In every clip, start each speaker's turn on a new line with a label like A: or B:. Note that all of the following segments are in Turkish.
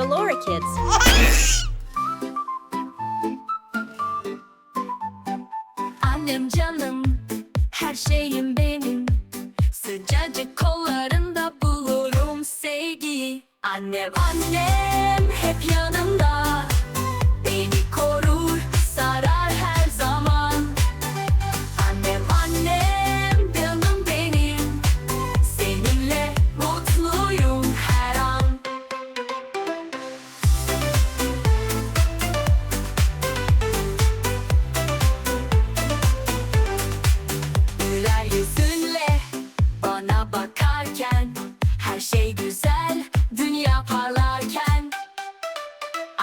A: Kids.
B: Annem canım, her şeyim benim. Sıcacık kollarında bulurum sevgiyi. Annem, annem hep yanımda.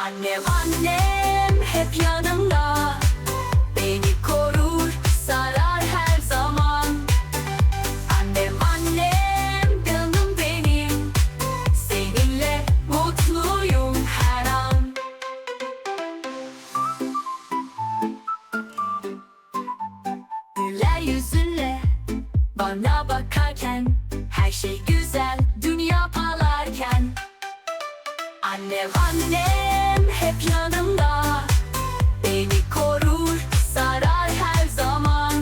B: Annem annem hep yanımda. Beni korur, sarar her zaman. Annem annem canım benim. Seninle mutluyum her an. Güler yüzünle bana bakarken Her şey güzel dünya parlarken. Annem annem hep yanımda Beni korur sarar her zaman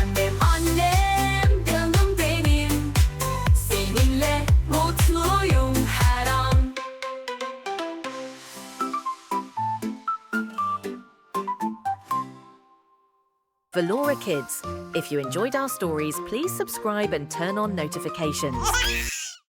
B: Annem annem canım benim Seninle mutluyum her an
C: Valora Kids. If you enjoyed our stories, please subscribe and turn on notifications.